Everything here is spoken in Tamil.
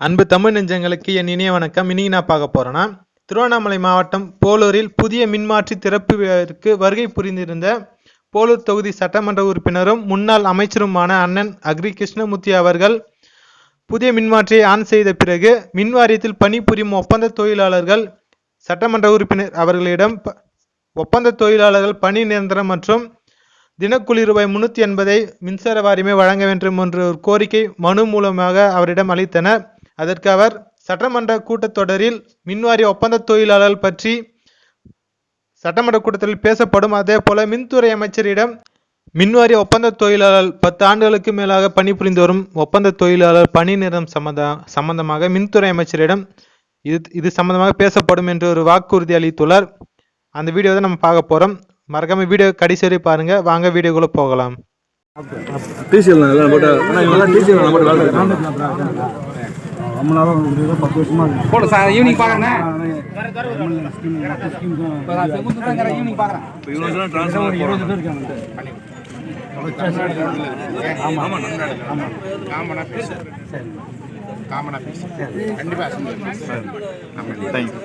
அன்பு தமிழ் நெஞ்சங்களுக்கு என் இனிய வணக்கம். இன்னைக்கு நான் பார்க்க போறேன்னா திருவண்ணாமலை மாவட்டம் போலூரில் புதிய மின்மாற்றி திறப்புக்கு வருகை புரிந்திருந்த போலூர் தொகுதி சட்டமன்ற உறுப்பினரும் முன்னாள் அமைச்சருமான அண்ணன் அக்ரி கிருஷ்ணமூர்த்தி அவர்கள் புதிய மின்மாற்றியை ஆன் செய்த பிறகு மின் வாரியத்தில் பணிபுரியும் ஒப்பந்த தொழிலாளர்கள் சட்டமன்ற உறுப்பினர் அவர்களிடம் ஒப்பந்த தொழிலாளர்கள் பணி நிரந்தரம் மற்றும் தினக்கூலி ரூபாய் முன்னூற்றி எண்பதை மின்சார வாரியமே வழங்க வேண்டும் என்ற ஒரு கோரிக்கை மனு மூலமாக அவரிடம் அளித்தனர். அதற்கு அவர் சட்டமன்ற கூட்டத்தொடரில் மின்வாரிய ஒப்பந்த தொழிலாளர்கள் பற்றி சட்டமன்ற கூட்டத்தில் பேசப்படும். அதே போல மின்துறை அமைச்சரிடம் மின்வாரிய ஒப்பந்த தொழிலாளர் பத்து ஆண்டுகளுக்கு மேலாக பணிபுரிந்து வரும் ஒப்பந்த தொழிலாளர் பணி நிறம் சம்பந்த சம்பந்தமாக மின்துறை அமைச்சரிடம் இது இது சம்பந்தமாக பேசப்படும் என்று ஒரு வாக்குறுதி அளித்துள்ளார். அந்த வீடியோ தான் நம்ம பார்க்க போறோம். மறக்காம வீடியோ கடைசி வரை பாருங்க. வாங்க வீடியோக்குள்ள போகலாம். டிசிஎல் நாளாக இருக்குது பத்து வருஷமா இருக்கு. போடு சார் ஈவினிங் ஈவினிங் பார்க்குறேன் இருபது பேர் இருக்காங்க காமனா பேசு. காமனா பேசு. கண்டிப்பா. தேங்க்யூ